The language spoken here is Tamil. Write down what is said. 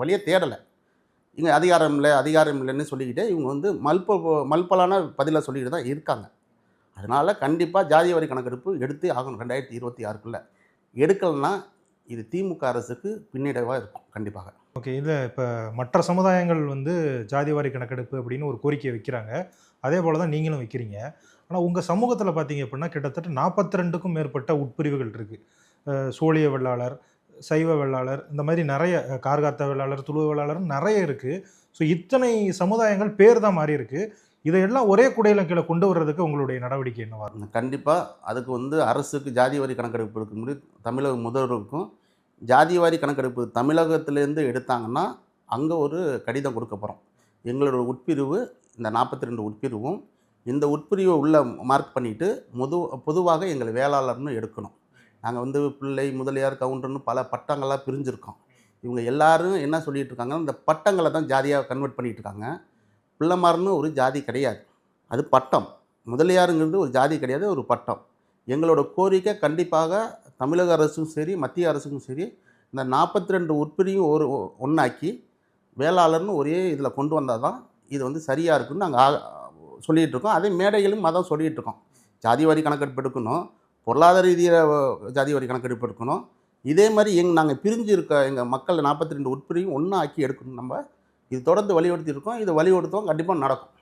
வழியை தேடலை. இங்கே அதிகாரம் இல்லை அதிகாரம் இல்லைன்னு சொல்லிக்கிட்டே இவங்க வந்து மல்ப மல்பலான பதிலாக சொல்லிக்கிட்டு தான் இருக்காங்க. அதனால் கண்டிப்பாக ஜாதி வரி கணக்கெடுப்பு எடுத்து ஆகணும் ரெண்டாயிரத்தி இருபத்தி ஆறுக்குள்ளே. எடுக்கலைன்னா இது திமுக அரசுக்கு பின்னடைவாக இருக்கும் கண்டிப்பாக. ஓகே இதில் இப்போ மற்ற சமுதாயங்கள் வந்து ஜாதி வாரி கணக்கெடுப்பு அப்படின்னு ஒரு கோரிக்கையை வைக்கிறாங்க. அதே போல் தான் நீங்களும் வைக்கிறீங்க. ஆனால் உங்கள் சமூகத்தில் பார்த்தீங்க அப்படின்னா கிட்டத்தட்ட நாற்பத்தி ரெண்டுக்கும் மேற்பட்ட உட்பிரிவுகள் இருக்குது சோழிய வெள்ளாளர் சைவ வேளாளர் இந்த மாதிரி நிறைய கார்கார்த்த கார்காத்த வெள்ளாளர் துளுவ வெள்ளாளர் நிறைய இருக்குது ஸோ இத்தனை சமுதாயங்கள் பேர் தான் மாறி இருக்கு. இதையெல்லாம் ஒரே குடையில கீழே கொண்டு வர்றதுக்கு உங்களுடைய நடவடிக்கை என்னவா இருக்கும்? கண்டிப்பாக அதுக்கு வந்து அரசுக்கு ஜாதி வரி கணக்கெடுப்பு எடுக்க முடியும் தமிழக முதல்வருக்கும் ஜாதி வாரி கணக்கெடுப்பு தமிழகத்திலேருந்து எடுத்தாங்கன்னா அங்கே ஒரு கடிதம் கொடுக்க போகிறோம் எங்களோட உட்பிரிவு இந்த நாற்பத்தி ரெண்டு உட்பிரிவும் இந்த உட்பிரிவை உள்ள மார்க் பண்ணிவிட்டு முது பொதுவாக எங்களை வேளாளர்னு எடுக்கணும். நாங்கள் வந்து பிள்ளை முதலியார் கவுண்டர்னு பல பட்டங்கள்லாம் பிரிஞ்சிருக்கோம். இவங்க எல்லாரும் என்ன சொல்லிட்டு இருக்காங்கன்னா இந்த பட்டங்களை தான் ஜாதியாக கன்வெர்ட் பண்ணிட்டு இருக்காங்க பிள்ளைமார்னு ஒரு ஜாதி கிடையாது. அது பட்டம். முதலியாருங்கிறது ஒரு ஜாதி கிடையாது ஒரு பட்டம். எங்களோட கோரிக்கை கண்டிப்பாக தமிழக அரசும் சரி மத்திய அரசுக்கும் சரி இந்த நாற்பத்தி ரெண்டு உட்பிரியும் ஒரு ஒன்றாக்கி வேளாளர்னு ஒரே இதில் கொண்டு வந்தால் தான் இது வந்து சரியாக இருக்குன்னு நாங்கள் சொல்லிகிட்டு இருக்கோம் அதே மேடைகளும் அதான் சொல்லிகிட்டு இருக்கோம் ஜாதி வாரி கணக்கெடுப்பு எடுக்கணும். பொருளாதார ரீதியாக ஜாதி வரி கணக்கெடுப்பு எடுக்கணும். இதே மாதிரி எங் நாங்கள் பிரிஞ்சு இருக்க எங்கள் மக்கள் நாற்பத்தி ரெண்டு உட்பிரியும் ஒன்றா ஆக்கி எடுக்கணும். நம்ம இது தொடர்ந்து வலியுறுத்தி இருக்கோம் இது வலியுறுத்துவோம் கண்டிப்பாக நடக்கும்.